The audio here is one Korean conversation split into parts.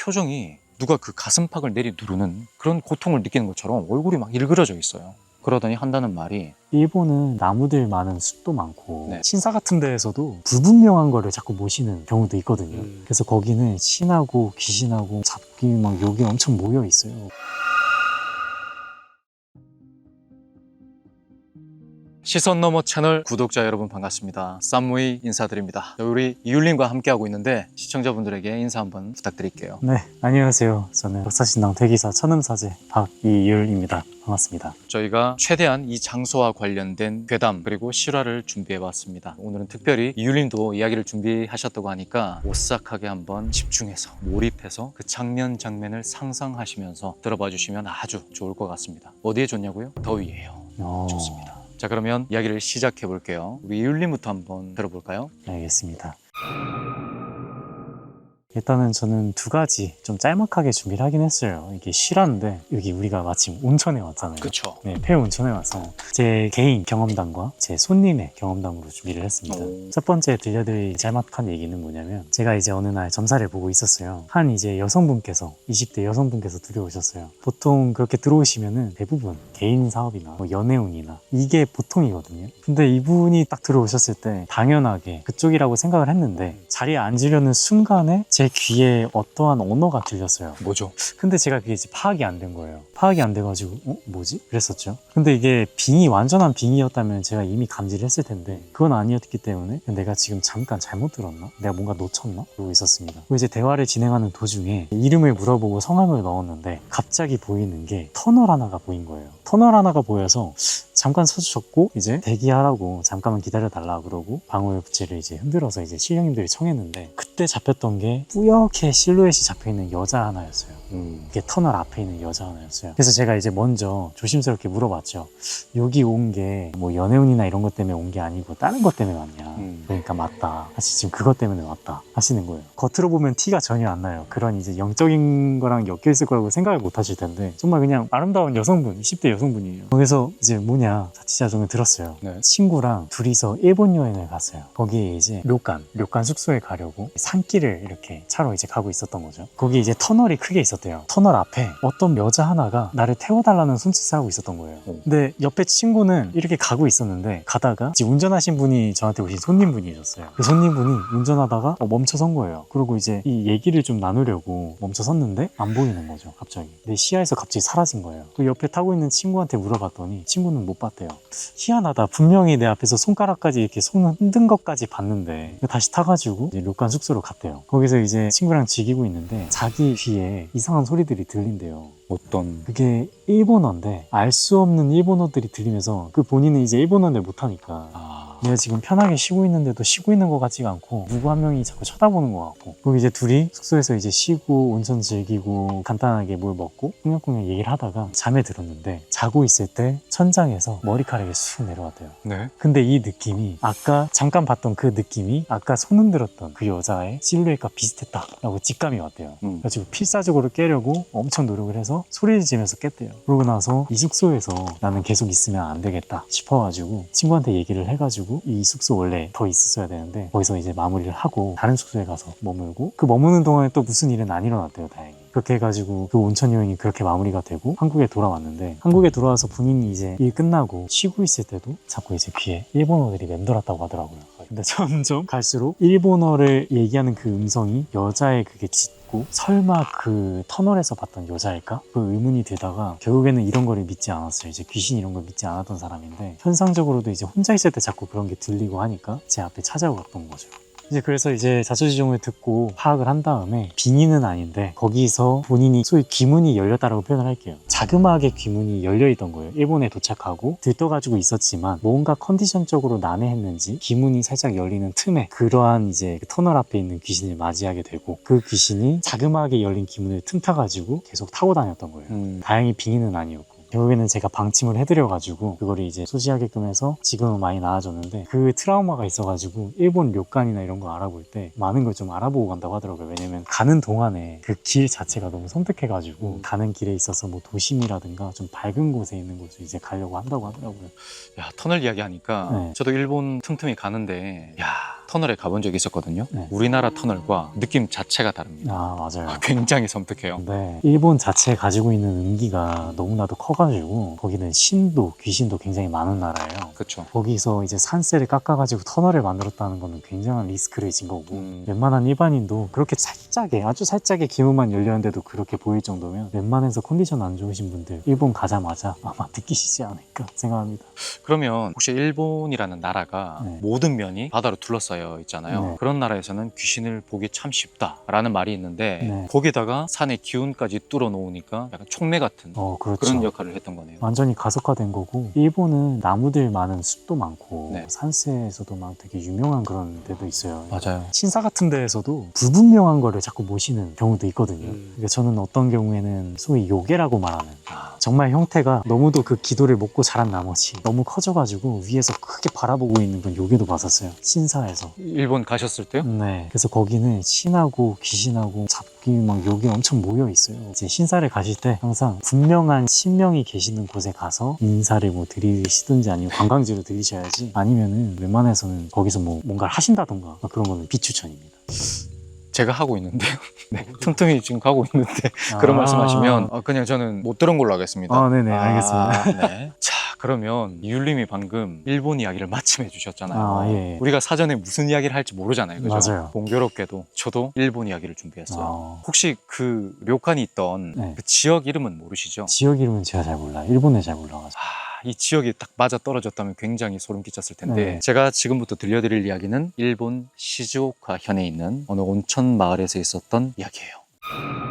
표정이 누가 그 가슴팍을 내리 누르는 그런 고통을 느끼는 것처럼 얼굴이 막 일그러져 있어요. 그러더니 한다는 말이 일본은 나무들 많은 숲도 많고 네. 신사 같은 데에서도 불분명한 거를 자꾸 모시는 경우도 있거든요. 음. 그래서 거기는 신하고 귀신하고 잡기 막 욕이 엄청 모여 있어요. 시선 너머 채널 구독자 여러분 반갑습니다. 쌈무이 인사드립니다. 우리 이율님과 함께하고 있는데 시청자분들에게 인사 한번 부탁드릴게요. 네, 안녕하세요. 저는 역사신당 대기사 천음사제 박이율입니다. 반갑습니다. 저희가 최대한 이 장소와 관련된 괴담 그리고 실화를 준비해봤습니다. 오늘은 특별히 이율님도 이야기를 준비하셨다고 하니까 오싹하게 한번 집중해서 몰입해서 그 장면 장면을 상상하시면서 들어봐 주시면 아주 좋을 것 같습니다. 어디에 좋냐고요? 더위예요. 어, 좋습니다. 자 그러면 이야기를 시작해 볼게요. 우리 이율님부터 한번 들어볼까요? 알겠습니다. 일단은 저는 두 가지 좀 짤막하게 준비를 하긴 했어요. 이게 실화인데 여기 우리가 마침 온천에 왔잖아요. 그쵸. 네, 폐 온천에 와서 제 개인 경험담과 제 손님의 경험담으로 준비를 했습니다. 오. 첫 번째 들려드릴 짤막한 얘기는 뭐냐면 제가 이제 어느 날 점사를 보고 있었어요. 한 이제 여성분께서 20대 여성분께서 들어오셨어요. 보통 그렇게 들어오시면은 대부분 개인 사업이나 뭐 연애운이나 이게 보통이거든요. 근데 이분이 딱 들어오셨을 때 당연하게 그쪽이라고 생각을 했는데 자리에 앉으려는 순간에 제 귀에 어떠한 언어가 들렸어요. 뭐죠? 근데 제가 그게 이제 파악이 안 된 거예요. 파악이 안 돼가지고, 어? 뭐지? 그랬었죠. 근데 이게 빙이, 완전한 빙이었다면 제가 이미 감지를 했을 텐데, 그건 아니었기 때문에 내가 지금 잠깐 잘못 들었나? 내가 뭔가 놓쳤나? 그러고 있었습니다. 그리고 이제 대화를 진행하는 도중에 이름을 물어보고 성함을 넣었는데, 갑자기 보이는 게 터널 하나가 보인 거예요. 터널 하나가 보여서, 잠깐 서주셨고 이제 대기하라고 잠깐만 기다려 달라 그러고 방울 부채를 이제 흔들어서 이제 실령님들이 청했는데 그때 잡혔던 게 뿌옇게 실루엣이 잡혀있는 여자 하나였어요. 음. 이게 터널 앞에 있는 여자 하나였어요. 그래서 제가 이제 먼저 조심스럽게 물어봤죠. 여기 온 게 뭐 연애운이나 이런 것 때문에 온 게 아니고 다른 것 때문에 왔냐. 음. 그러니까 맞다. 사실 지금 그것 때문에 왔다. 하시는 거예요. 겉으로 보면 티가 전혀 안 나요. 그런 이제 영적인 거랑 엮여 있을 거라고 생각을 못 하실 텐데 정말 그냥 아름다운 여성분, 20대 여성분이에요. 거기서 이제 뭐냐 자취자정을 들었어요. 네. 친구랑 둘이서 일본 여행을 갔어요. 거기에 이제 료칸, 료칸 숙소에 가려고 산길을 이렇게 차로 이제 가고 있었던 거죠. 거기 이제 터널이 크게 있었대요. 터널 앞에 어떤 여자 하나가 나를 태워달라는 손짓을 하고 있었던 거예요. 오. 근데 옆에 친구는 이렇게 가고 있었는데 가다가 이제 운전하신 분이 저한테 오신 손님분이셨어요. 그 손님분이 운전하다가 어, 멈춰 선 거예요. 그리고 이제 이 얘기를 좀 나누려고 멈춰 섰는데 안 보이는 거죠. 갑자기 내 시야에서 갑자기 사라진 거예요. 그 옆에 타고 있는 친구한테 물어봤더니 친구는 못 봤대요. 희한하다. 분명히 내 앞에서 손가락까지 이렇게 손을 흔든 것까지 봤는데 다시 타가지고 이제 료칸 숙소로 갔대요. 거기서 이제 친구랑 즐기고 있는데 자기 귀에 이상한 소리들이 들린대요. 어떤 그게 일본어인데 알 수 없는 일본어들이 들리면서 그 본인은 이제 일본어를 못하니까 아. 내가 지금 편하게 쉬고 있는데도 쉬고 있는 것 같지가 않고 누구 한 명이 자꾸 쳐다보는 것 같고 그리고 이제 둘이 숙소에서 이제 쉬고 온천 즐기고 간단하게 뭘 먹고 꽁냥꽁냥 얘기를 하다가 잠에 들었는데 자고 있을 때 천장에서 머리카락이 쑥 내려왔대요 네. 근데 이 느낌이 아까 잠깐 봤던 그 느낌이 아까 손 흔들었던 그 여자의 실루엣과 비슷했다 라고 직감이 왔대요 음. 그래가지고 필사적으로 깨려고 엄청 노력을 해서 소리를 지면서 깼대요. 그러고 나서 이 숙소에서 나는 계속 있으면 안 되겠다 싶어가지고 친구한테 얘기를 해가지고 이 숙소 원래 더 있었어야 되는데 거기서 이제 마무리를 하고 다른 숙소에 가서 머물고 그 머무는 동안에 또 무슨 일은 안 일어났대요 다행히. 그렇게 해가지고 그 온천 여행이 그렇게 마무리가 되고 한국에 돌아왔는데 한국에 돌아와서 본인이 이제 일 끝나고 쉬고 있을 때도 자꾸 이제 귀에 일본어들이 맴돌았다고 하더라고요. 근데 점점 갈수록 일본어를 얘기하는 그 음성이 여자의 그게 짙 고 설마 그 터널에서 봤던 여자일까? 그 의문이 들다가 결국에는 이런 거를 믿지 않았어요. 이제 귀신 이런 걸 믿지 않았던 사람인데 현상적으로도 이제 혼자 있을 때 자꾸 그런 게 들리고 하니까 제 앞에 찾아왔던 거죠. 이제 그래서 이제 자초지종을 듣고 파악을 한 다음에 빙의는 아닌데 거기서 본인이 소위 귀문이 열렸다라고 표현을 할게요. 자그마하게 귀문이 열려 있던 거예요. 일본에 도착하고 들떠가지고 있었지만 뭔가 컨디션적으로 난해했는지 귀문이 살짝 열리는 틈에 그러한 이제 그 터널 앞에 있는 귀신을 맞이하게 되고 그 귀신이 자그마하게 열린 귀문을 틈타가지고 계속 타고 다녔던 거예요. 음. 다행히 빙의는 아니었고 결국에는 제가 방침을 해드려가지고 그거를 이제 소지하게끔 해서 지금은 많이 나아졌는데 그 트라우마가 있어가지고 일본 료칸이나 이런 거 알아볼 때 많은 걸 좀 알아보고 간다고 하더라고요 왜냐면 가는 동안에 그 길 자체가 너무 선택해가지고 음. 가는 길에 있어서 뭐 도심이라든가 좀 밝은 곳에 있는 곳을 이제 가려고 한다고 하더라고요 야 터널 이야기 하니까 네. 저도 일본 틈틈이 가는데 야 터널에 가본 적이 있었거든요. 네. 우리나라 터널과 느낌 자체가 다릅니다. 아 맞아요. 굉장히 섬뜩해요. 네, 일본 자체 가지고 있는 음기가 너무나도 커가지고 거기는 신도 귀신도 굉장히 많은 나라예요. 그렇죠. 거기서 이제 산세를 깎아가지고 터널을 만들었다는 거는 굉장한 리스크를 진 거고 음. 웬만한 일반인도 그렇게 살짝의 아주 살짝의 기문만 열렸는데도 그렇게 보일 정도면 웬만해서 컨디션 안 좋으신 분들 일본 가자마자 아마 느끼시지 않을까 생각합니다. 그러면 혹시 일본이라는 나라가 네. 모든 면이 바다로 둘러싸여 있잖아요. 네. 그런 나라에서는 귀신을 보기 참 쉽다라는 말이 있는데 네. 거기다가 산의 기운까지 뚫어 놓으니까 약간 촉매 같은 어 그렇죠. 그런 역할을 했던 거네요. 완전히 가속화된 거고 일본은 나무들 많은 숲도 많고 네. 산세에서도 막 되게 유명한 그런 데도 있어요. 맞아요. 신사 같은 데에서도 불분명한 거를 자꾸 모시는 경우도 있거든요. 음. 그러니까 저는 어떤 경우에는 소위 요괴라고 말하는 아, 정말 형태가 너무도 그 기도를 먹고 자란 나머지 너무 커져가지고 위에서 크게 바라보고 있는 그런 요괴도 봤었어요. 신사에서. 일본 가셨을 때요? 네. 그래서 거기는 신하고 귀신하고 잡기 막 요괴 엄청 모여 있어요. 이제 신사를 가실 때 항상 분명한 신명이 계시는 곳에 가서 인사를 뭐 드리시든지 아니면 관광지로 들리셔야지 아니면은 웬만해서는 거기서 뭐 뭔가를 하신다던가 막 그런 거는 비추천입니다. 제가 하고 있는데요. 네, 틈틈이 지금 가고 있는데 그런 아. 말씀하시면 아, 그냥 저는 못 들은 걸로 하겠습니다. 아, 네네, 알겠습니다. 네. 자, 그러면 이율님이 방금 일본 이야기를 마침 해 주셨잖아요. 아, 예, 예. 우리가 사전에 무슨 이야기를 할지 모르잖아요. 그죠? 맞아요. 공교롭게도 저도 일본 이야기를 준비했어요. 아, 혹시 그 료칸이 있던 네. 그 지역 이름은 모르시죠? 지역 이름은 제가 잘 몰라요. 일본에 잘 몰라가지고. 아, 이 지역이 딱 맞아 떨어졌다면 굉장히 소름 끼쳤을 텐데 네. 제가 지금부터 들려드릴 이야기는 일본 시즈오카 현에 있는 어느 온천 마을에서 있었던 이야기예요.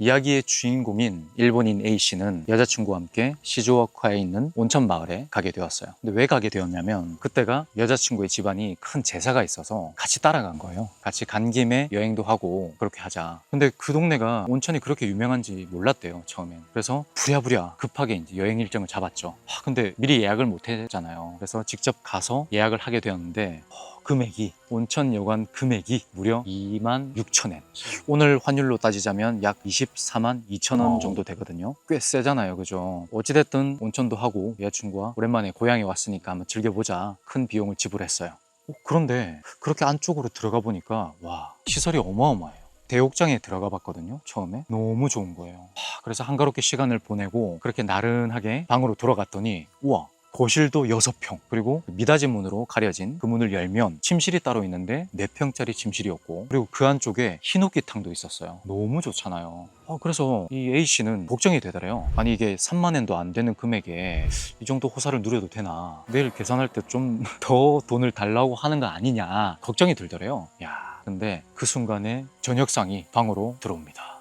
이야기의 주인공인 일본인 A 씨는 여자친구와 함께 시즈오카에 있는 온천 마을에 가게 되었어요. 근데 왜 가게 되었냐면 그때가 여자친구의 집안이 큰 제사가 있어서 같이 따라간 거예요. 같이 간 김에 여행도 하고 그렇게 하자. 근데 그 동네가 온천이 그렇게 유명한지 몰랐대요 처음엔. 그래서 부랴부랴 급하게 이제 여행 일정을 잡았죠. 아, 근데 미리 예약을 못 했잖아요. 그래서 직접 가서 예약을 하게 되었는데 어, 금액이 온천 여관 금액이 무려 2만 6천 엔. 오늘 환율로 따지자면 약 24만 2천 원 어. 정도 되거든요. 꽤 세잖아요, 그죠? 어찌됐든 온천도 하고 여자친구와 오랜만에 고향에 왔으니까 한번 즐겨보자. 큰 비용을 지불했어요. 어, 그런데 그렇게 안쪽으로 들어가 보니까 와 시설이 어마어마해요. 대욕장에 들어가 봤거든요 처음에 너무 좋은 거예요 하, 그래서 한가롭게 시간을 보내고 그렇게 나른하게 방으로 돌아갔더니 우와 거실도 6평 그리고 미닫이 문으로 가려진 그 문을 열면 침실이 따로 있는데 4평짜리 침실이었고 그리고 그 안쪽에 흰옥기탕도 있었어요. 너무 좋잖아요. 아, 그래서 이 A씨는 걱정이 되더래요. 아니 이게 3만 엔도 안 되는 금액에 이 정도 호사를 누려도 되나? 내일 계산할 때 좀 더 돈을 달라고 하는 거 아니냐? 걱정이 들더래요. 야 근데 그 순간에 저녁상이 방으로 들어옵니다. 어,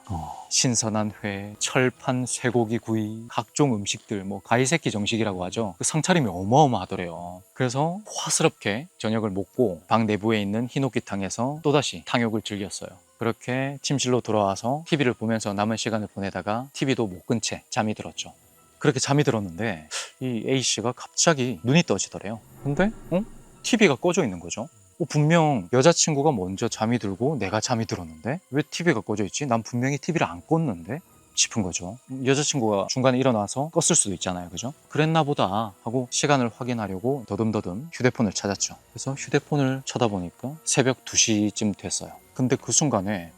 신선한 회, 철판 쇠고기 구이, 각종 음식들, 뭐 가이세키 정식이라고 하죠. 그 상차림이 어마어마하더래요. 그래서 화스럽게 저녁을 먹고 방 내부에 있는 흰옥기탕에서 또다시 탕욕을 즐겼어요. 그렇게 침실로 돌아와서 TV를 보면서 남은 시간을 보내다가 TV도 못 끈 채 잠이 들었죠. 그렇게 잠이 들었는데 이 A 씨가 갑자기 눈이 떠지더래요. 근데 어? TV가 꺼져 있는 거죠. 어, 분명 여자친구가 먼저 잠이 들고 내가 잠이 들었는데 왜 TV가 꺼져 있지? 난 분명히 TV를 안 껐는데 싶은 거죠. 여자친구가 중간에 일어나서 껐을 수도 있잖아요. 그죠? 그랬나 보다 하고 시간을 확인하려고 더듬더듬 휴대폰을 찾았죠. 그래서 휴대폰을 쳐다보니까 새벽 2시쯤 됐어요. 근데 그 순간에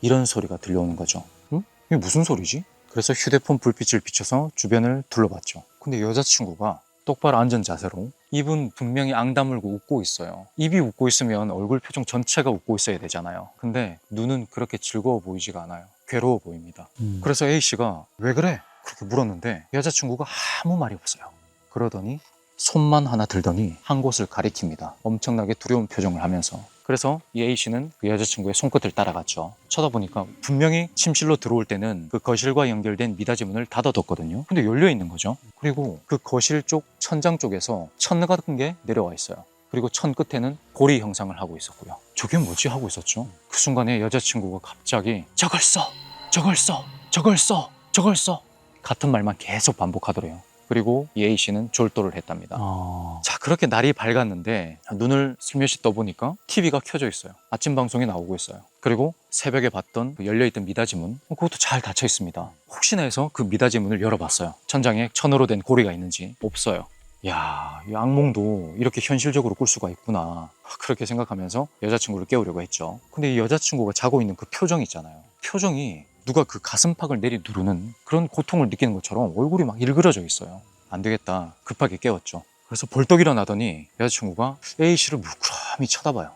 이런 소리가 들려오는 거죠. 응? 이게 무슨 소리지? 그래서 휴대폰 불빛을 비춰서 주변을 둘러봤죠. 근데 여자친구가 똑바로 앉은 자세로 입은 분명히 앙다물고 웃고 있어요. 입이 웃고 있으면 얼굴 표정 전체가 웃고 있어야 되잖아요. 근데 눈은 그렇게 즐거워 보이지가 않아요. 괴로워 보입니다. 음. 그래서 A씨가 왜 그래? 그렇게 물었는데 여자친구가 아무 말이 없어요. 그러더니 손만 하나 들더니 한 곳을 가리킵니다. 엄청나게 두려운 표정을 하면서. 그래서 이 A씨는 그 여자친구의 손끝을 따라갔죠. 쳐다보니까 분명히 침실로 들어올 때는 그 거실과 연결된 미닫이 문을 닫아뒀거든요. 근데 열려 있는 거죠. 그리고 그 거실 쪽 천장 쪽에서 천 같은 게 내려와 있어요. 그리고 천 끝에는 고리 형상을 하고 있었고요. 저게 뭐지 하고 있었죠. 그 순간에 여자친구가 갑자기 저걸 써, 저걸 써, 저걸 써, 저걸 써 같은 말만 계속 반복하더래요. 그리고 이 A 씨는 졸도를 했답니다. 어, 자 그렇게 날이 밝았는데 눈을 슬며시 떠보니까 TV가 켜져 있어요. 아침 방송이 나오고 있어요. 그리고 새벽에 봤던 그 열려있던 미닫이 문 어, 그것도 잘 닫혀 있습니다. 혹시나 해서 그 미닫이 문을 열어봤어요. 천장에 천으로 된 고리가 있는지 없어요. 야, 이 악몽도 이렇게 현실적으로 꿀 수가 있구나. 그렇게 생각하면서 여자친구를 깨우려고 했죠. 근데 이 여자친구가 자고 있는 그 표정 있잖아요. 표정이 누가 그 가슴팍을 내리 누르는 그런 고통을 느끼는 것처럼 얼굴이 막 일그러져 있어요. 안 되겠다. 급하게 깨웠죠. 그래서 벌떡 일어나더니 여자친구가 A씨를 물끄러미 쳐다봐요.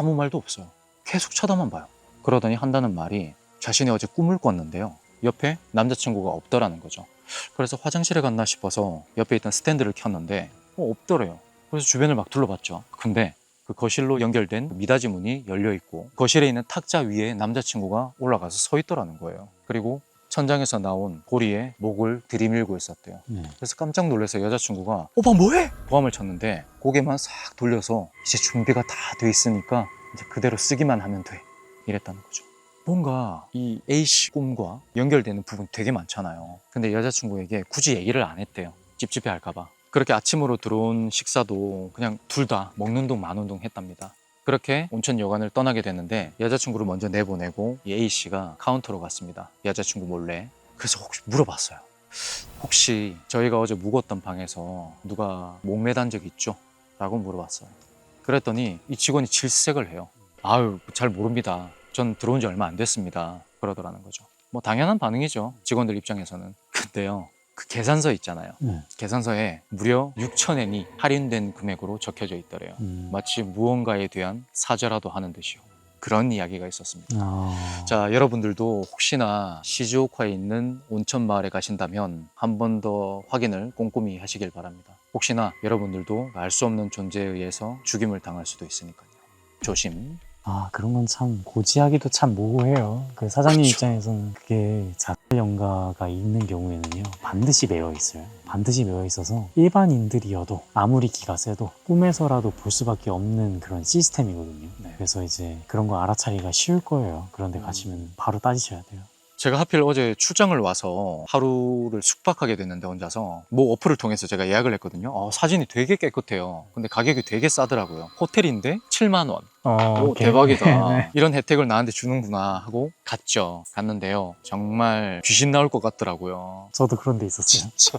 아무 말도 없어요. 계속 쳐다만 봐요. 그러더니 한다는 말이 자신이 어제 꿈을 꿨는데요. 옆에 남자친구가 없더라는 거죠. 그래서 화장실에 갔나 싶어서 옆에 있던 스탠드를 켰는데 어, 없더래요. 그래서 주변을 막 둘러봤죠. 근데 그 거실로 연결된 미닫이 문이 열려 있고 거실에 있는 탁자 위에 남자친구가 올라가서 서 있더라는 거예요. 그리고 천장에서 나온 고리에 목을 들이밀고 있었대요. 네. 그래서 깜짝 놀라서 여자친구가 오빠 뭐해? 보함을 쳤는데 고개만 싹 돌려서 이제 준비가 다 돼 있으니까 이제 그대로 쓰기만 하면 돼 이랬다는 거죠. 뭔가 이 A씨 꿈과 연결되는 부분 되게 많잖아요. 근데 여자친구에게 굳이 얘기를 안 했대요. 찝찝해 할까봐. 그렇게 아침으로 들어온 식사도 그냥 둘 다 먹는 둥 마는 둥 했답니다. 그렇게 온천 여관을 떠나게 됐는데 여자친구를 먼저 내보내고 이 A씨가 카운터로 갔습니다. 여자친구 몰래. 그래서 혹시 물어봤어요. 혹시 저희가 어제 묵었던 방에서 누가 목매단 적 있죠? 라고 물어봤어요. 그랬더니 이 직원이 질색을 해요. 아유, 잘 모릅니다. 전 들어온 지 얼마 안 됐습니다. 그러더라는 거죠. 뭐 당연한 반응이죠. 직원들 입장에서는. 근데요. 그 계산서 있잖아요. 네. 계산서에 무려 6천엔이 할인된 금액으로 적혀져 있더래요. 음. 마치 무언가에 대한 사죄라도 하는 듯이요. 그런 이야기가 있었습니다. 아... 자, 여러분들도 혹시나 시즈오카에 있는 온천 마을에 가신다면 한 번 더 확인을 꼼꼼히 하시길 바랍니다. 혹시나 여러분들도 알 수 없는 존재에 의해서 죽임을 당할 수도 있으니까요. 조심. 아 그런 건 참 고지하기도 참 모호해요. 그 사장님 그쵸. 입장에서는 그게 자살 연가가 있는 경우에는요 반드시 매여 있어요. 반드시 매여 있어서 일반인들이어도 아무리 기가 세도 꿈에서라도 볼 수밖에 없는 그런 시스템이거든요. 네. 그래서 이제 그런 거 알아차리기가 쉬울 거예요. 그런데 음. 가시면 바로 따지셔야 돼요. 제가 하필 어제 출장을 와서 하루를 숙박하게 됐는데 혼자서 뭐 어플을 통해서 제가 예약을 했거든요. 어, 사진이 되게 깨끗해요. 근데 가격이 되게 싸더라고요. 호텔인데 7만 원. 어, 오, 오케이. 대박이다. 네. 이런 혜택을 나한테 주는구나 하고 갔죠. 갔는데요. 정말 귀신 나올 것 같더라고요. 저도 그런 데 있었어요. 진짜.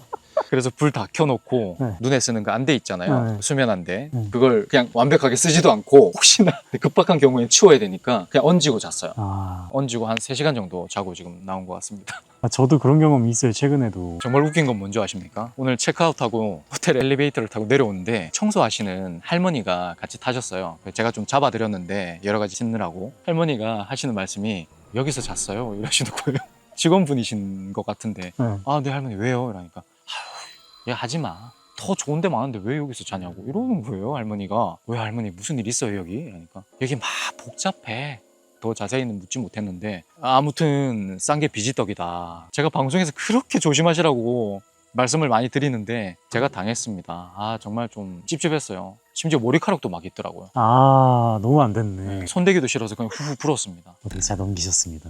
그래서 불 다 켜놓고 네. 눈에 쓰는 그 안대 있잖아요. 네. 수면 안대. 네. 그걸 그냥 완벽하게 쓰지도 않고 혹시나 급박한 경우에 치워야 되니까 그냥 얹이고 잤어요. 아, 얹이고 한 3시간 정도 자고 지금 나온 것 같습니다. 아, 저도 그런 경험이 있어요. 최근에도. 정말 웃긴 건 뭔지 아십니까? 오늘 체크아웃하고 호텔 엘리베이터를 타고 내려오는데 청소하시는 할머니가 같이 타셨어요. 제가 좀 잡아드렸는데 여러 가지 씻느라고 할머니가 하시는 말씀이 여기서 잤어요 이러시는 거예요. 직원분이신 것 같은데 네. 아네 할머니 왜요? 이러니까 아휴 야 하지 마. 더 좋은 데 많은데 왜 여기서 자냐고 이러는 거예요 할머니가 왜 할머니 무슨 일 있어요 여기? 그러니까 여기 막 복잡해 더 자세히는 묻지 못했는데 아무튼 싼 게 비지떡이다. 제가 방송에서 그렇게 조심하시라고 말씀을 많이 드리는데 제가 당했습니다. 아 정말 좀 찝찝했어요. 심지어 머리카락도 막 있더라고요. 아, 너무 안 됐네. 손대기도 싫어서 그냥 후후 불었습니다. 어떻게 잘 넘기셨습니다.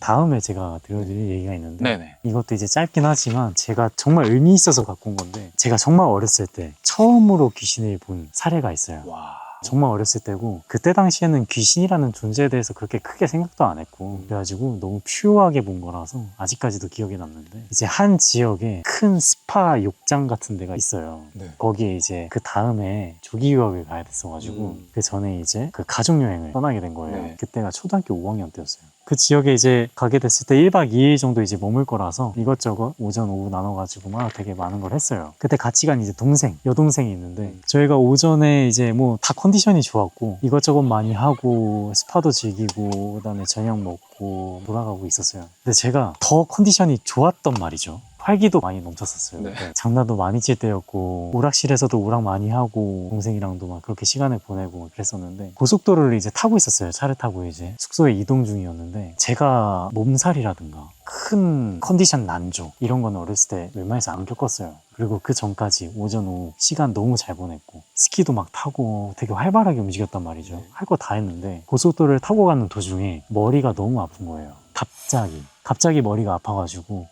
다음에 제가 들려드릴 얘기가 있는데 네네. 이것도 이제 짧긴 하지만 제가 정말 의미 있어서 갖고 온 건데 제가 정말 어렸을 때 처음으로 귀신을 본 사례가 있어요. 와 정말 어렸을 때고 그때 당시에는 귀신이라는 존재에 대해서 그렇게 크게 생각도 안 했고 그래가지고 너무 퓨어하게 본 거라서 아직까지도 기억에 남는데 이제 한 지역에 큰 스파 욕장 같은 데가 있어요. 네. 거기에 이제 그 다음에 조기 유학을 가야 됐어가지고 음. 그 전에 이제 그 가족 여행을 떠나게 된 거예요. 네. 그때가 초등학교 5학년 때였어요. 그 지역에 이제 가게 됐을 때 1박 2일 정도 이제 머물 거라서 이것저것 오전 오후 나눠가지고 막 되게 많은 걸 했어요. 그때 같이 간 이제 동생, 여동생이 있는데 저희가 오전에 이제 뭐 다 컨디션이 좋았고 이것저것 많이 하고 스파도 즐기고 그다음에 저녁 먹고 돌아가고 있었어요. 근데 제가 더 컨디션이 좋았던 말이죠. 활기도 많이 넘쳤었어요. 네. 네, 장난도 많이 칠 때였고 오락실에서도 오락 많이 하고 동생이랑도 막 그렇게 시간을 보내고 그랬었는데 고속도로를 이제 타고 있었어요. 차를 타고 이제 숙소에 이동 중이었는데 제가 몸살이라든가 큰 컨디션 난조 이런 거는 어렸을 때 웬만해서 안 겪었어요. 그리고 그 전까지 오전 오후 시간 너무 잘 보냈고 스키도 막 타고 되게 활발하게 움직였단 말이죠. 할 거 다 했는데 고속도로를 타고 가는 도중에 머리가 너무 아픈 거예요. 갑자기 갑자기 머리가 아파가지고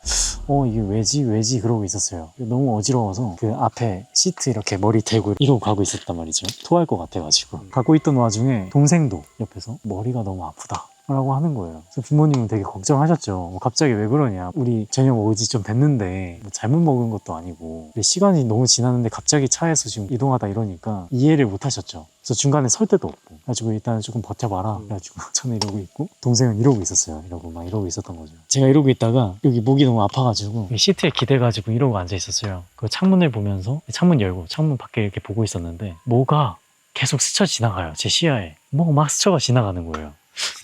어 이게 왜지 왜지 그러고 있었어요 너무 어지러워서 그 앞에 시트 이렇게 머리 대고 이러고 가고 있었단 말이죠 토할 것 같아가지고 가고 있던 와중에 동생도 옆에서 머리가 너무 아프다 라고 하는 거예요. 그래서 부모님은 되게 걱정하셨죠. 뭐 갑자기 왜 그러냐. 우리 저녁 오지 좀 됐는데 뭐 잘못 먹은 것도 아니고 근데 시간이 너무 지났는데 갑자기 차에서 지금 이동하다 이러니까 이해를 못 하셨죠. 그래서 중간에 설 데도 없고 그래가지고 일단은 조금 버텨봐라. 그래가지고 저는 이러고 있고 동생은 이러고 있었어요. 이러고 막 이러고 있었던 거죠. 제가 이러고 있다가 여기 목이 너무 아파가지고 이 시트에 기대가지고 이러고 앉아 있었어요. 그 창문을 보면서 창문 열고 창문 밖에 이렇게 보고 있었는데 뭐가 계속 스쳐 지나가요. 제 시야에. 뭐가 막 스쳐가 지나가는 거예요.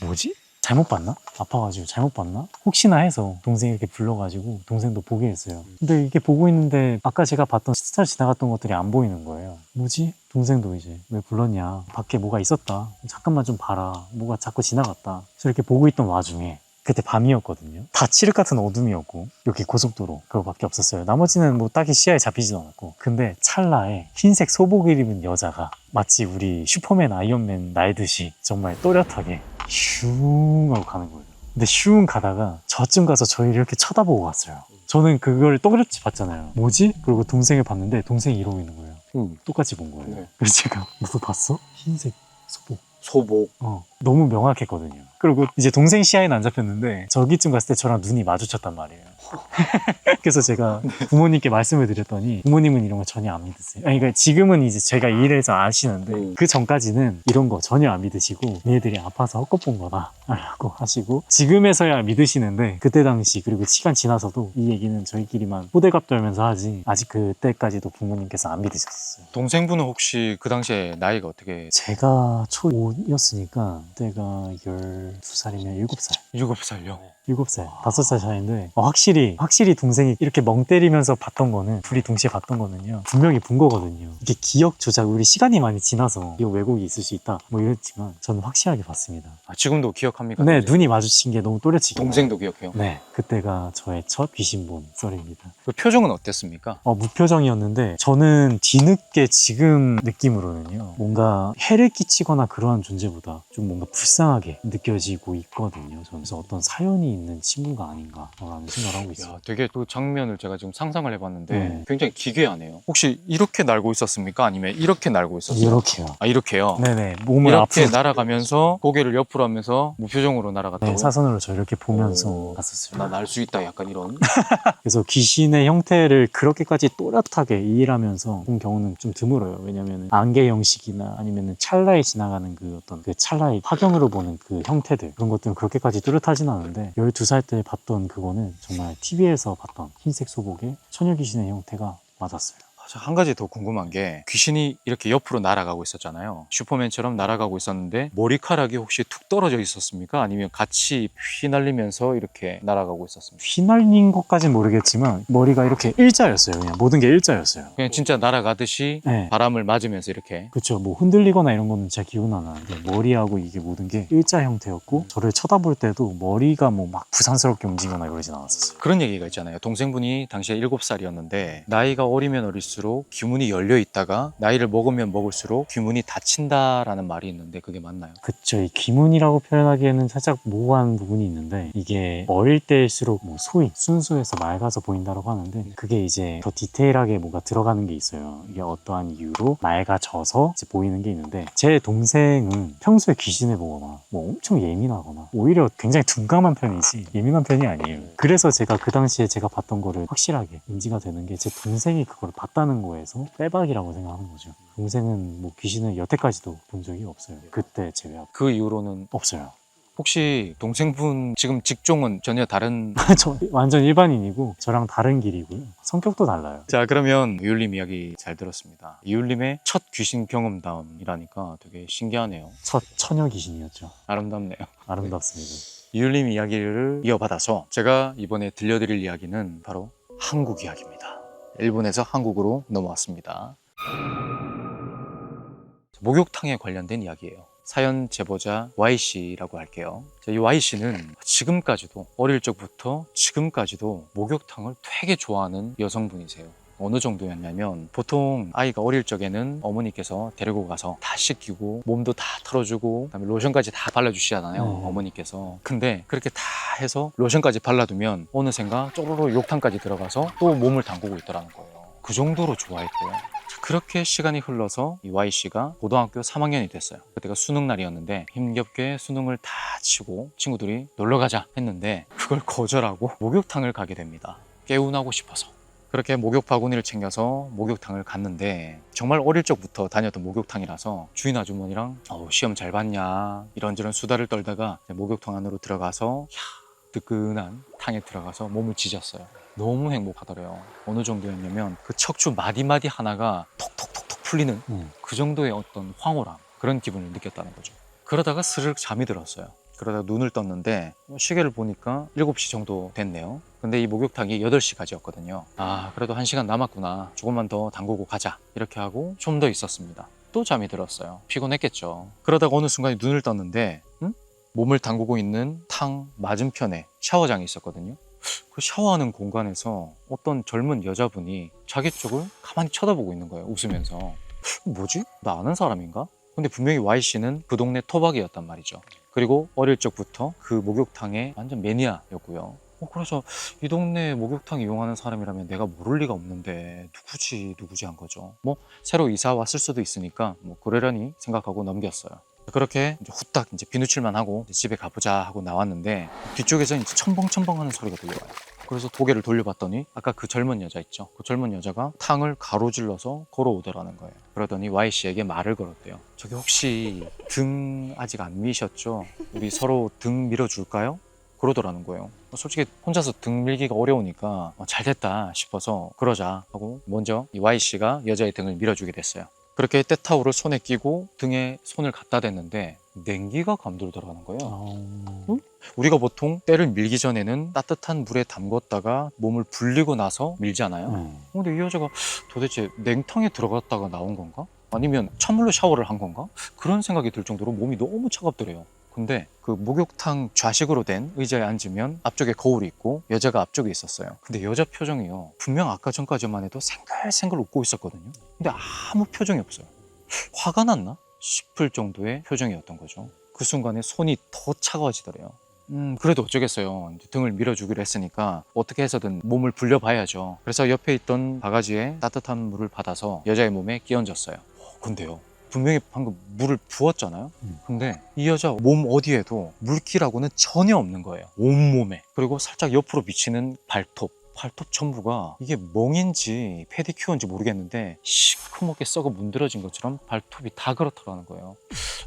뭐지? 잘못 봤나? 아파가지고 잘못 봤나? 혹시나 해서 동생이 이렇게 불러가지고 동생도 보게 했어요. 근데 이게 보고 있는데 아까 제가 봤던 스쳐 지나갔던 것들이 안 보이는 거예요. 뭐지? 동생도 이제 왜 불렀냐? 밖에 뭐가 있었다. 잠깐만 좀 봐라. 뭐가 자꾸 지나갔다. 그래서 이렇게 보고 있던 와중에 그때 밤이었거든요. 다 칠흑 같은 어둠이었고 여기 고속도로 그거밖에 없었어요. 나머지는 뭐 딱히 시야에 잡히지도 않았고 근데 찰나에 흰색 소복을 입은 여자가 마치 우리 슈퍼맨 아이언맨 날듯이 정말 또렷하게 슝 하고 가는 거예요. 근데 슝 가다가 저쯤 가서 저희를 이렇게 쳐다보고 갔어요. 저는 그걸 또렷이 봤잖아요. 뭐지? 그리고 동생을 봤는데 동생이 이러고 있는 거예요. 음, 똑같이 본 거예요. 네. 그래서 제가 너도 봤어? 흰색 소복. 소복. 어, 너무 명확했거든요. 그리고 이제 동생 시야에는 안 잡혔는데 저기쯤 갔을 때 저랑 눈이 마주쳤단 말이에요. 그래서 제가 부모님께 말씀을 드렸더니 부모님은 이런 거 전혀 안 믿으세요. 아니, 그러니까 지금은 이제 제가 일해서 아시는데 음. 그 전까지는 이런 거 전혀 안 믿으시고 니네들이 아파서 헛것 본 거다 라고 하시고 지금에서야 믿으시는데 그때 당시 그리고 시간 지나서도 이 얘기는 저희끼리만 호들갑 떨면서 하지 아직 그때까지도 부모님께서 안 믿으셨어요. 동생분은 혹시 그 당시에 나이가 어떻게 제가 초5였으니까 그때가 12살이면 7살. 7살요? 7살, 5살 차이인데 어, 확실히 확실히 동생이 이렇게 멍 때리면서 봤던 거는 둘이 동시에 봤던 거는요 분명히 본 거거든요 이게 기억 조작 우리 시간이 많이 지나서 이거 왜곡이 있을 수 있다 뭐 이랬지만 저는 확실하게 봤습니다 아, 지금도 기억합니까? 네? 눈이 마주친 게 너무 또렷이 동생도 기억해요. 네 그때가 저의 첫 귀신 본 썰입니다 그 표정은 어땠습니까? 어, 무표정이었는데 저는 뒤늦게 지금 느낌으로는요 뭔가 해를 끼치거나 그러한 존재보다 좀 뭔가 불쌍하게 느껴지고 있거든요 저는 그래서 어떤 사연이 있는 친구가 아닌가라는 생각을 하고 있어요 야, 되게 그 장면을 제가 지금 상상을 해봤는데 네. 굉장히 기괴하네요. 혹시 이렇게 날고 있었습니까? 아니면 이렇게 날고 있었어요? 이렇게요 아 이렇게요. 네네 몸을 이렇게 앞으로 날아가면서 고개를 옆으로 하면서 무표정으로 날아갔다고요? 네, 사선으로 저 이렇게 보면서 오. 갔었어요 나 날 수 있다 약간 이런 그래서 귀신의 형태를 그렇게까지 또렷하게 이해하면서 본 경우는 좀 드물어요. 왜냐면 안개 형식이나 아니면 찰나에 지나가는 그 어떤 그 찰나의 화경으로 보는 그 형태들 그런 것들은 그렇게까지 뚜렷하진 않은데 12살 때 봤던 그거는 정말 TV에서 봤던 흰색 소복의 처녀 귀신의 형태가 맞았어요. 아, 저한 가지 더 궁금한 게 귀신이 이렇게 옆으로 날아가고 있었잖아요. 슈퍼맨처럼 날아가고 있었는데 머리카락이 혹시 툭 떨어져 있었습니까? 아니면 같이 휘날리면서 이렇게 날아가고 있었습니까? 휘날린 것까진 모르겠지만 머리가 이렇게 일자였어요. 그냥 모든 게 일자였어요. 그냥 진짜 날아가듯이 네. 바람을 맞으면서 이렇게 그쵸 뭐 흔들리거나 이런 거는 제가 기억은 안 나는데 머리하고 이게 모든 게 일자 형태였고 저를 쳐다볼 때도 머리가 뭐 막 부산스럽게 움직이거나 그러진 않았었어요 그런 얘기가 있잖아요. 동생분이 당시에 7살이었는데 나이가 어리면 어릴수록 귀문이 열려 있다가 나이를 먹으면 먹을수록 귀문이 닫힌다라는 말이 있는데 그게 맞나요? 그쵸. 이 귀문이라고 표현하기에는 살짝 모호한 부분이 있는데 이게 어릴 때일수록 뭐 소위 순수해서 맑아서 보인다고 하는데 그게 이제 더 디테일하게 뭔가 들어가는 게 있어요. 이게 어떠한 이유로 맑아져서 이제 보이는 게 있는데 제 동생은 평소에 귀신을 보거나 뭐 엄청 예민하거나 오히려 굉장히 둔감한 편이지 예민한 편이 아니에요. 그래서 제가 그 당시에 제가 봤던 거를 확실하게 인지가 되는 게 제 동생이 그걸 봤다 는 거에서 빼박이라고 생각하는 거죠. 동생은 뭐 귀신을 여태까지도 본 적이 없어요. 그때 제외하고. 그 이후로는 없어요. 혹시 동생분 지금 직종은 전혀 다른 저 완전 일반인이고 저랑 다른 길이고요. 성격도 달라요. 자 그러면 이율님 이야기 잘 들었습니다. 이율님의 첫 귀신 경험담이라니까 되게 신기하네요. 첫 처녀 귀신이었죠. 아름답네요. 아름답습니다. 이율님 이야기를 이어받아서 제가 이번에 들려드릴 이야기는 바로 한국 이야기입니다. 일본에서 한국으로 넘어왔습니다. 목욕탕에 관련된 이야기예요. 사연 제보자 Y씨라고 할게요. 자, 이 Y씨는 지금까지도 어릴 적부터 지금까지도 목욕탕을 되게 좋아하는 여성분이세요. 어느 정도였냐면 보통 아이가 어릴 적에는 어머니께서 데리고 가서 다 씻기고 몸도 다 털어주고 그다음에 로션까지 다 발라주시잖아요 네. 어머니께서 근데 그렇게 다 해서 로션까지 발라두면 어느샌가 쪼로로 욕탕까지 들어가서 또 몸을 담그고 있더라는 거예요 그 정도로 좋아했대요 자, 그렇게 시간이 흘러서 이 Y 씨가 고등학교 3학년이 됐어요. 그때가 수능 날이었는데 힘겹게 수능을 다 치고 친구들이 놀러 가자 했는데 그걸 거절하고 목욕탕을 가게 됩니다. 개운하고 싶어서. 그렇게 목욕 바구니를 챙겨서 목욕탕을 갔는데 정말 어릴 적부터 다녔던 목욕탕이라서 주인 아주머니랑 어우, 시험 잘 봤냐 이런저런 수다를 떨다가 목욕탕 안으로 들어가서 야, 뜨끈한 탕에 들어가서 몸을 지졌어요. 너무 행복하더래요. 어느 정도였냐면 그 척추 마디마디 하나가 톡톡톡톡 풀리는 음. 그 정도의 어떤 황홀함 그런 기분을 느꼈다는 거죠. 그러다가 스르륵 잠이 들었어요. 그러다가 눈을 떴는데 시계를 보니까 7시 정도 됐네요. 근데 이 목욕탕이 8시까지였거든요. 아, 그래도 1시간 남았구나. 조금만 더 담그고 가자. 이렇게 하고 좀 더 있었습니다. 또 잠이 들었어요. 피곤했겠죠. 그러다가 어느 순간에 눈을 떴는데 응? 몸을 담그고 있는 탕 맞은편에 샤워장이 있었거든요. 그 샤워하는 공간에서 어떤 젊은 여자분이 자기 쪽을 가만히 쳐다보고 있는 거예요. 웃으면서. 뭐지? 나 아는 사람인가? 근데 분명히 Y씨는 그 동네 토박이였단 말이죠. 그리고 어릴 적부터 그 목욕탕의 완전 매니아였고요. 어, 그래서 이 동네 목욕탕 이용하는 사람이라면 내가 모를 리가 없는데 누구지 누구지 한 거죠. 뭐 새로 이사 왔을 수도 있으니까 뭐 그러려니 생각하고 넘겼어요. 그렇게 이제 후딱 이제 비누칠만 하고 이제 집에 가보자 하고 나왔는데 뒤쪽에서 이제 첨벙첨벙하는 소리가 들려와요. 그래서 고개를 돌려봤더니 아까 그 젊은 여자 있죠. 그 젊은 여자가 탕을 가로질러서 걸어오더라는 거예요. 그러더니 Y 씨에게 말을 걸었대요. 저기 혹시 등 아직 안 미셨죠? 우리 서로 등 밀어줄까요? 그러더라는 거예요. 솔직히 혼자서 등 밀기가 어려우니까 어, 잘 됐다 싶어서 그러자 하고 먼저 이 Y 씨가 여자의 등을 밀어주게 됐어요. 그렇게 때타올을 손에 끼고 등에 손을 갖다 댔는데 냉기가 감돌더라는 거예요. 아... 응? 우리가 보통 때를 밀기 전에는 따뜻한 물에 담궜다가 몸을 불리고 나서 밀잖아요. 네. 근데 이 여자가 도대체 냉탕에 들어갔다가 나온 건가? 아니면 찬물로 샤워를 한 건가? 그런 생각이 들 정도로 몸이 너무 차갑더래요. 근데 그 목욕탕 좌식으로 된 의자에 앉으면 앞쪽에 거울이 있고 여자가 앞쪽에 있었어요. 근데 여자 표정이요. 분명 아까 전까지만 해도 생글생글 웃고 있었거든요. 근데 아무 표정이 없어요. 화가 났나? 싶을 정도의 표정이었던 거죠. 그 순간에 손이 더 차가워지더래요. 음, 그래도 어쩌겠어요. 등을 밀어주기로 했으니까 어떻게 해서든 몸을 불려봐야죠. 그래서 옆에 있던 바가지에 따뜻한 물을 받아서 여자의 몸에 끼얹었어요. 어, 근데요. 분명히 방금 물을 부었잖아요. 음. 근데 이 여자 몸 어디에도 물기라고는 전혀 없는 거예요. 온몸에. 그리고 살짝 옆으로 비치는 발톱. 발톱 전부가 이게 멍인지 페디큐어인지 모르겠는데 시커멓게 썩어 문드러진 것처럼 발톱이 다 그렇다라는 거예요.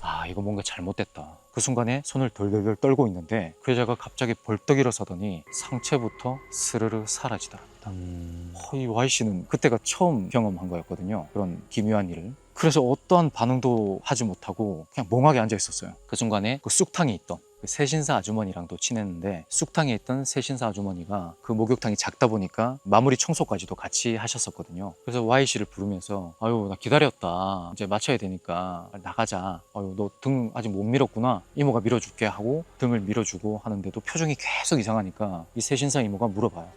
아 이거 뭔가 잘못됐다. 그 순간에 손을 덜덜덜 떨고 있는데 그 여자가 갑자기 벌떡 일어서더니 상체부터 스르르 사라지더랍니다. 음... 어, 이 Y 씨는 그때가 처음 경험한 거였거든요. 그런 기묘한 일을. 그래서 어떠한 반응도 하지 못하고 그냥 멍하게 앉아 있었어요. 그 순간에 그 쑥탕이 있던 그 세신사 아주머니랑도 친했는데 쑥탕에 있던 세신사 아주머니가 그 목욕탕이 작다 보니까 마무리 청소까지도 같이 하셨었거든요. 그래서 Y 씨를 부르면서 아유 나 기다렸다 이제 마쳐야 되니까 나가자. 아유 너 등 아직 못 밀었구나. 이모가 밀어줄게 하고 등을 밀어주고 하는데도 표정이 계속 이상하니까 이 세신사 이모가 물어봐요.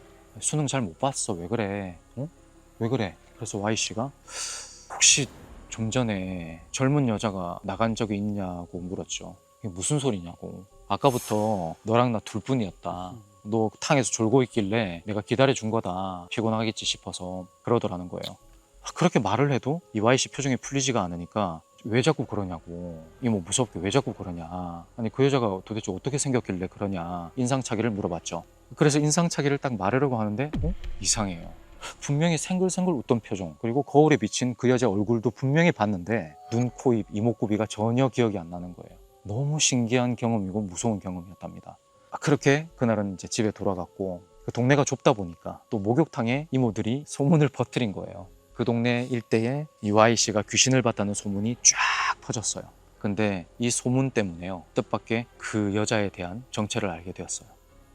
수능 잘 못 봤어 왜 그래? 어? 왜 그래? 그래서 Y 씨가 혹시 좀 전에 젊은 여자가 나간 적이 있냐고 물었죠. 이게 무슨 소리냐고. 아까부터 너랑 나 둘뿐이었다. 너 탕에서 졸고 있길래 내가 기다려 준 거다. 피곤하겠지 싶어서 그러더라는 거예요. 아, 그렇게 말을 해도 이 Y 씨 표정이 풀리지가 않으니까 왜 자꾸 그러냐고. 이모 무섭게 왜 자꾸 그러냐. 아니 그 여자가 도대체 어떻게 생겼길래 그러냐. 인상차기를 물어봤죠. 그래서 인상차기를 딱 말하려고 하는데 어? 이상해요. 분명히 생글생글 웃던 표정 그리고 거울에 비친 그 여자 얼굴도 분명히 봤는데 눈, 코, 입, 이목구비가 전혀 기억이 안 나는 거예요. 너무 신기한 경험이고 무서운 경험이었답니다. 아, 그렇게 그날은 이제 집에 돌아갔고 그 동네가 좁다 보니까 또 목욕탕에 이모들이 소문을 퍼뜨린 거예요. 그 동네 일대에 이 Y 씨가 귀신을 봤다는 소문이 쫙 퍼졌어요. 근데 이 소문 때문에요. 뜻밖의 그 여자에 대한 정체를 알게 되었어요.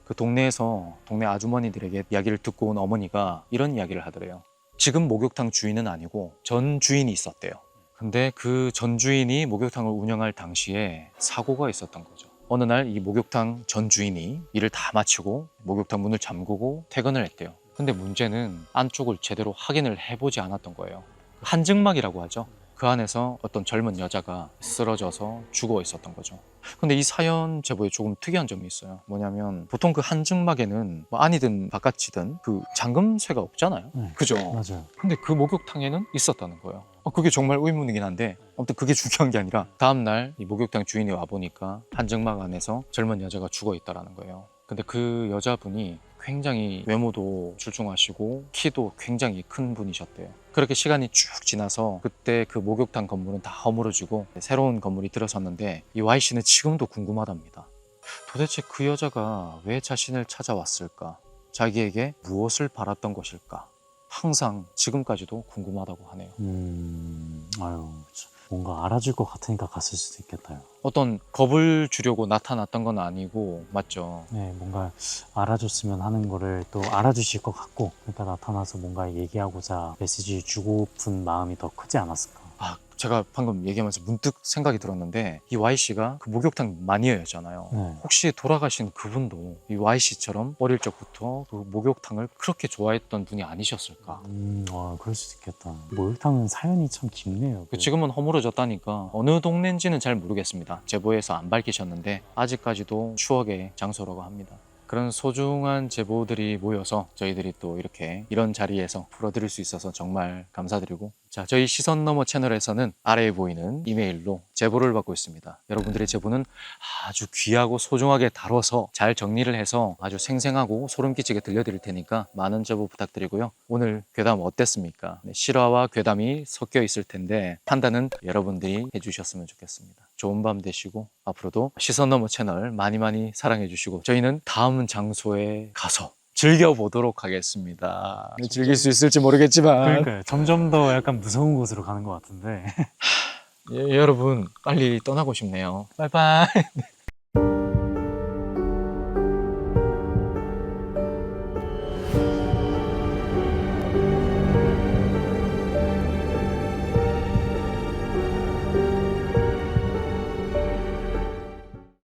그 동네에서 동네 아주머니들에게 이야기를 듣고 온 어머니가 이런 이야기를 하더래요. 지금 목욕탕 주인은 아니고 전 주인이 있었대요. 근데 그 전 주인이 목욕탕을 운영할 당시에 사고가 있었던 거죠. 어느 날 이 목욕탕 전 주인이 일을 다 마치고 목욕탕 문을 잠그고 퇴근을 했대요. 근데 문제는 안쪽을 제대로 확인을 해보지 않았던 거예요. 한증막이라고 하죠. 그 안에서 어떤 젊은 여자가 쓰러져서 죽어 있었던 거죠. 근데 이 사연 제보에 조금 특이한 점이 있어요. 뭐냐면 보통 그 한증막에는 뭐 안이든 바깥이든 그 잠금쇠가 없잖아요. 네. 그죠? 맞아요. 근데 그 목욕탕에는 있었다는 거예요. 어, 그게 정말 의문이긴 한데 아무튼 그게 중요한 게 아니라 다음 날 이 목욕탕 주인이 와 보니까 한증막 안에서 젊은 여자가 죽어 있다라는 거예요. 근데 그 여자분이 굉장히 외모도 출중하시고 키도 굉장히 큰 분이셨대요. 그렇게 시간이 쭉 지나서 그때 그 목욕탕 건물은 다 허물어지고 새로운 건물이 들어섰는데 이 Y 씨는 지금도 궁금하답니다. 도대체 그 여자가 왜 자신을 찾아왔을까? 자기에게 무엇을 바랐던 것일까? 항상 지금까지도 궁금하다고 하네요. 음, 아유, 참. 뭔가 알아줄 것 같으니까 갔을 수도 있겠다요. 어떤 겁을 주려고 나타났던 건 아니고 맞죠? 네, 뭔가 알아줬으면 하는 거를 또 알아주실 것 같고, 그러니까 나타나서 뭔가 얘기하고자 메시지 주고픈 마음이 더 크지 않았을까. 아 제가 방금 얘기하면서 문득 생각이 들었는데 이 Y 씨가 그 목욕탕 마니아였잖아요. 네. 혹시 돌아가신 그분도 이 Y 씨처럼 어릴 적부터 그 목욕탕을 그렇게 좋아했던 분이 아니셨을까? 음, 아, 그럴 수도 있겠다. 목욕탕은 사연이 참 깊네요. 그 지금은 허물어졌다니까 어느 동네인지는 잘 모르겠습니다. 제보에서 안 밝히셨는데 아직까지도 추억의 장소라고 합니다. 그런 소중한 제보들이 모여서 저희들이 또 이렇게 이런 자리에서 풀어드릴 수 있어서 정말 감사드리고 자 저희 시선 너머 채널에서는 아래에 보이는 이메일로 제보를 받고 있습니다. 여러분들의 제보는 아주 귀하고 소중하게 다뤄서 잘 정리를 해서 아주 생생하고 소름 끼치게 들려드릴 테니까 많은 제보 부탁드리고요. 오늘 괴담 어땠습니까? 네, 실화와 괴담이 섞여 있을 텐데 판단은 여러분들이 해주셨으면 좋겠습니다. 좋은 밤 되시고 앞으로도 시선 너머 채널 많이 많이 사랑해 주시고 저희는 다음 장소에 가서 즐겨보도록 하겠습니다. 네, 즐길 수 있을지 모르겠지만 그러니까요. 점점 더 약간 무서운 곳으로 가는 것 같은데. 예, 여러분 빨리 떠나고 싶네요. 바이바이.